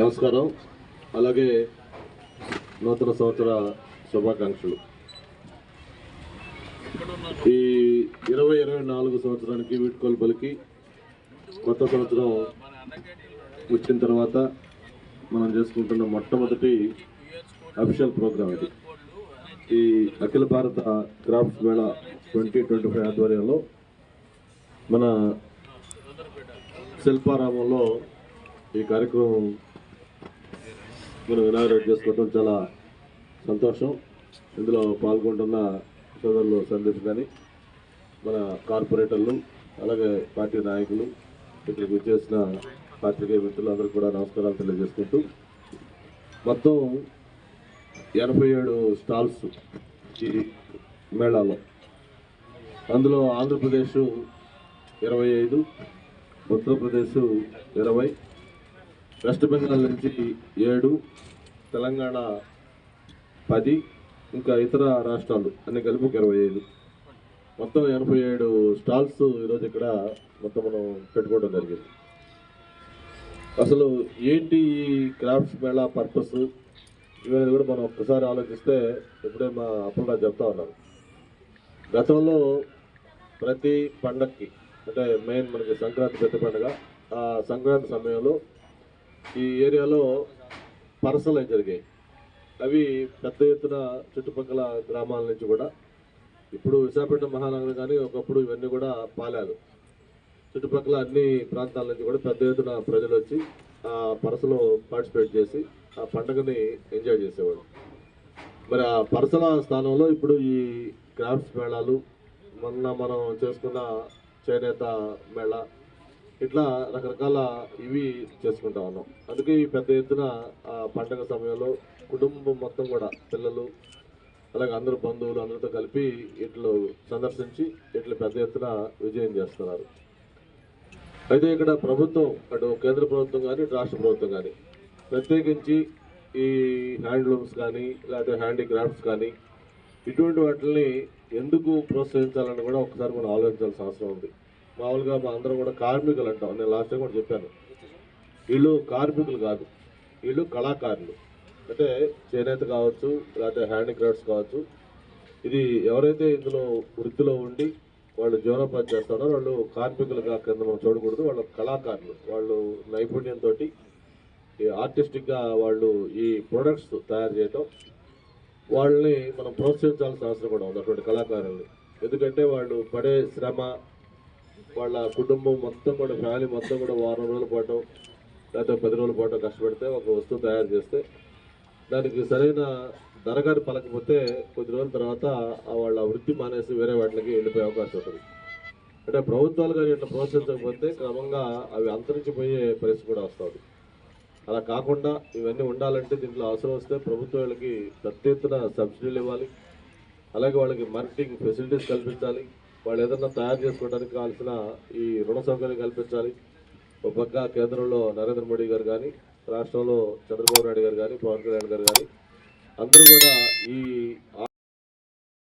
నమస్కారం. అలాగే నూతన సంవత్సర శుభాకాంక్షలు. ఈ ఇరవై ఇరవై నాలుగు సంవత్సరానికి వీడ్కోలు పలికి కొత్త సంవత్సరం వచ్చిన తర్వాత మనం చేసుకుంటున్న మొట్టమొదటి అఫిషియల్ ప్రోగ్రామ్ ఇది. ఈ అఖిల భారత క్రాఫ్ట్స్ మేళా ట్వంటీ ట్వంటీ ఫైవ్ ఆధ్వర్యంలో మన శిల్పారామంలో ఈ కార్యక్రమం మనం ఇనాగ్రేట్ చేసుకోవడం చాలా సంతోషం. ఇందులో పాల్గొంటున్న సోదరులు సందీప్ కానీ మన కార్పొరేటర్లు అలాగే పార్టీ నాయకులు ఇక్కడికి వచ్చేసిన పాత్రికేయ మిత్రులందరూ కూడా నమస్కారాలు తెలియజేసుకుంటూ మొత్తం ఎనభై ఏడు స్టాల్స్ ఈ మేళాలో. అందులో ఆంధ్రప్రదేశ్ ఇరవై ఐదు ఉత్తరప్రదేశ్ ఇరవై వెస్ట్ బెంగాల్ నుంచి ఏడు తెలంగాణ పది ఇంకా ఇతర రాష్ట్రాలు అన్ని కలిపి ఒక ఇరవై ఐదు. మొత్తం ఎనభై ఏడు స్టాల్స్ ఈరోజు ఇక్కడ మొత్తం మనం పెట్టుకోవడం జరిగింది. అసలు ఏంటి ఈ క్రాఫ్ట్స్ మేళా పర్పస్? ఇవన్నీ కూడా మనం ఒక్కసారి ఆలోచిస్తే ఇప్పుడే మా అప్పులరాజు చెప్తా ఉన్నారు. గతంలో ప్రతి పండక్కి అంటే మెయిన్ మనకి సంక్రాంతి పెద్ద పండుగ ఆ సంక్రాంతి సమయంలో ఈ ఏరియాలో పరసలు జరిగాయి. అవి పెద్ద ఎత్తున చుట్టుపక్కల గ్రామాల నుంచి కూడా. ఇప్పుడు విశాఖపట్నం మహానగరం కానీ ఒకప్పుడు ఇవన్నీ కూడా పాలాలు. చుట్టుపక్కల అన్ని ప్రాంతాల నుంచి కూడా పెద్ద ఎత్తున ప్రజలు వచ్చి ఆ పరసలో పార్టిసిపేట్ చేసి ఆ పండుగని ఎంజాయ్ చేసేవాడు మరి ఆ పరసల స్థానంలో ఇప్పుడు ఈ క్రాఫ్ట్స్ మేళాలు మొన్న మనం చేసుకున్న చేనేత మేళ ఇట్లా రకరకాల ఇవి చేసుకుంటా ఉన్నాం. అందుకే ఈ పెద్ద ఎత్తున పండగ సమయంలో కుటుంబం మొత్తం కూడా పిల్లలు అలాగే అందరు బంధువులు అందరితో కలిపి ఇట్లు సందర్శించి ఇట్లు పెద్ద ఎత్తున విజయం చేస్తున్నారు. అయితే ఇక్కడ ప్రభుత్వం అటు కేంద్ర ప్రభుత్వం కానీ రాష్ట్ర ప్రభుత్వం కానీ ప్రత్యేకించి ఈ హ్యాండ్లూమ్స్ కానీ లేకపోతే హ్యాండీక్రాఫ్ట్స్ కానీ ఇటువంటి వాటిని ఎందుకు ప్రోత్సహించాలని కూడా ఒకసారి మనం ఆలోచించాల్సిన అవసరం ఉంది. మామూలుగా మా అందరం కూడా కార్మికులు అంటాం. నేను లాస్ట్ టైం కూడా చెప్పాను. వీళ్ళు కార్మికులు కాదు. వీళ్ళు కళాకారులు. అంటే చేనేత కావచ్చు లేకపోతే హ్యాండీక్రాఫ్ట్స్ కావచ్చు. ఇది ఎవరైతే ఇందులో వృత్తిలో ఉండి వాళ్ళు జీవనోపాధి చేస్తారో వాళ్ళు కార్మికులుగా కింద మనం చూడకూడదు. వాళ్ళు కళాకారులు. వాళ్ళు నైపుణ్యంతో ఈ ఆర్టిస్టిక్గా వాళ్ళు ఈ ప్రొడక్ట్స్ తయారు చేయటం వాళ్ళని మనం ప్రోత్సహించాల్సిన అవసరం కూడా ఉంది అటువంటి కళాకారుల్ని. ఎందుకంటే వాళ్ళు పడే శ్రమ వాళ్ళ కుటుంబం మొత్తం కూడా ఫ్యామిలీ మొత్తం కూడా వారం రోజుల పాటు లేకపోతే పది రోజుల పాటు కష్టపడితే ఒక వస్తువు తయారు చేస్తే దానికి సరైన ధర కానీ పలకపోతే కొద్ది రోజుల తర్వాత వాళ్ళ వృత్తి మానేసి వేరే వాటికి వెళ్ళిపోయే అవకాశం ఉంటుంది. అంటే ప్రభుత్వాలు కానీ ఇట్లా ప్రోత్సహించకపోతే క్రమంగా అవి అంతరించిపోయే పరిస్థితి కూడా వస్తుంది అలా కాకుండా ఇవన్నీ ఉండాలంటే దీంట్లో అవసరం వస్తే ప్రభుత్వాలకి పెద్ద ఎత్తున సబ్సిడీలు ఇవ్వాలి. అలాగే వాళ్ళకి మార్కెటింగ్ ఫెసిలిటీస్ కల్పించాలి. వాళ్ళు ఏదైనా తయారు చేసుకోవడానికి కావాల్సిన ఈ రుణ సౌకర్యం కల్పించాలి. ఒక పక్క కేంద్రంలో నరేంద్ర మోడీ గారు కానీ రాష్ట్రంలో చంద్రబాబు నాయుడు గారు కానీ పవన్ కళ్యాణ్ గారు కానీ అందరూ కూడా ఈ